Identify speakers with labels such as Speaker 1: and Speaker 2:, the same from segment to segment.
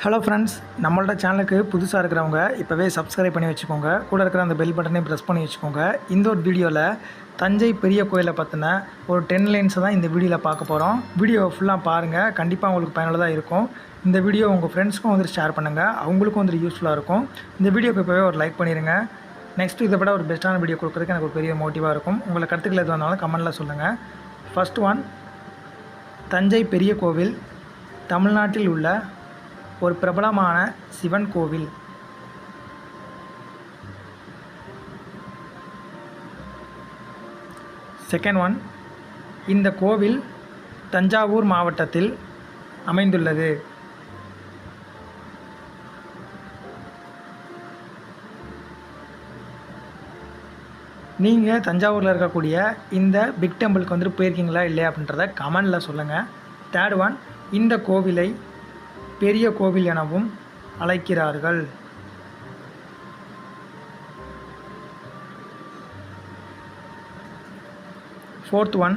Speaker 1: Hello friends நம்மளோட சேனலுக்கு புதுசாக இருக்கிறவங்க இப்போவே சப்ஸ்கிரைப் பண்ணி வச்சுக்கோங்க. கூட இருக்கிற அந்த பெல் பட்டனையும் ப்ரெஸ் பண்ணி வச்சுக்கோங்க. இந்த ஒரு வீடியோவில் தஞ்சை பெரிய கோயிலை பற்றின ஒரு டென் லைன்ஸை தான் இந்த வீடியோவில் பார்க்க போகிறோம் வீடியோவை ஃபுல்லாக பாருங்கள் கண்டிப்பாக உங்களுக்கு பயனுள்ளதாக இருக்கும். இந்த வீடியோ உங்கள் ஃப்ரெண்ட்ஸ்க்கும் வந்துட்டு ஷேர் பண்ணுங்கள் அவங்களுக்கும் வந்துட்டு யூஸ்ஃபுல்லாக இருக்கும். இந்த வீடியோக்கு இப்போவே ஒரு லைக் பண்ணிடுங்க நெக்ஸ்ட் இதை விட ஒரு பெஸ்ட்டான வீடியோ கொடுக்குறதுக்கு எனக்கு ஒரு பெரிய மோட்டிவாக இருக்கும். உங்களை கருத்துக்கள் எது வந்தாலும் கமெண்டில் சொல்லுங்கள் ஃபர்ஸ்ட் ஒன் தஞ்சை பெரிய கோவில் தமிழ்நாட்டில் உள்ள ஒரு பிரபலமான சிவன் கோவில். செகண்ட் ஒன் இந்த கோவில் தஞ்சாவூர் மாவட்டத்தில் அமைந்துள்ளது. நீங்கள் தஞ்சாவூரில் இருக்கக்கூடிய இந்த பிக் டெம்பிளுக்கு வந்துட்டு போயிருக்கீங்களா இல்லையா அப்படின்றத கமெண்டில் சொல்லுங்கள் தேர்ட் ஒன் இந்த கோவிலை பெரிய கோவில் எனவும் அழைக்கிறார்கள். ஃபோர்த் ஒன்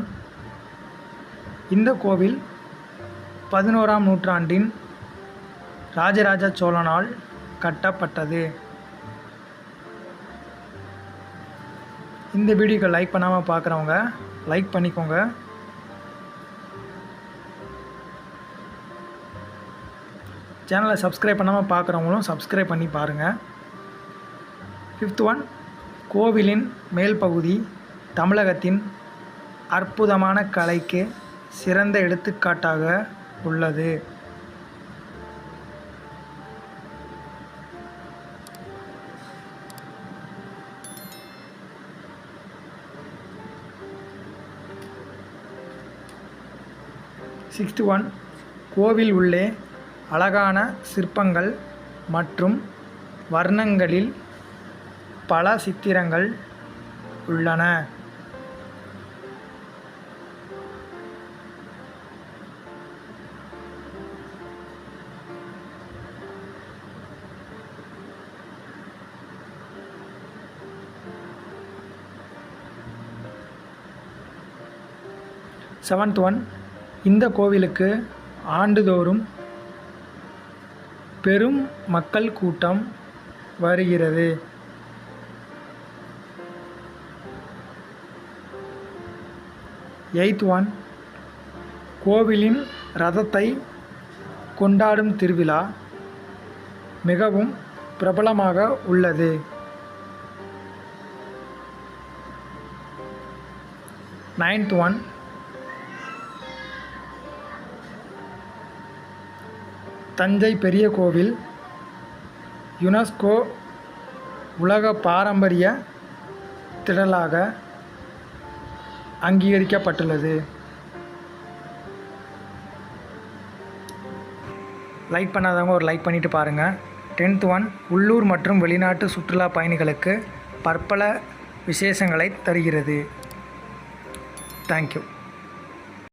Speaker 1: இந்த கோவில் பதினோராம் நூற்றாண்டின் ராஜராஜ சோழனால் கட்டப்பட்டது. இந்த வீடியோக்கு லைக் பண்ணாமல் பார்க்குறவங்க லைக் பண்ணிக்கோங்க. சேனலை சப்ஸ்கிரைப் பண்ணாமல் பார்க்குறவங்களும் சப்ஸ்கிரைப் பண்ணி பாருங்கள் ஃபிஃப்த் ஒன் கோவிலின் மேல் பகுதி தமிழகத்தின் அற்புதமான கலைக்கு சிறந்த எடுத்துக்காட்டாக உள்ளது. சிக்ஸ்த் ஒன் கோவில் உள்ளே அழகான சிற்பங்கள் மற்றும் வர்ணங்களில் பல சித்திரங்கள் உள்ளன. Seventh one. இந்த கோவிலுக்கு ஆண்டுதோறும் பெரும் மக்கள் கூட்டம் வருகிறது. எய்த் ஒன் கோவிலின் ரதத்தை கொண்டாடும் திருவிழா மிகவும் பிரபலமாக உள்ளது. நைன்த் ஒன் தஞ்சை பெரிய கோவில் யுனெஸ்கோ உலக பாரம்பரிய திடலாக அங்கீகரிக்கப்பட்டுள்ளது. லைக் பண்ணாதவங்க ஒரு லைக் பண்ணிவிட்டு பாருங்கள் டென்த் ஒன் உள்ளூர் மற்றும் வெளிநாட்டு சுற்றுலா பயணிகளுக்கு பற்பல விசேஷங்களை தருகிறது. தேங்க்யூ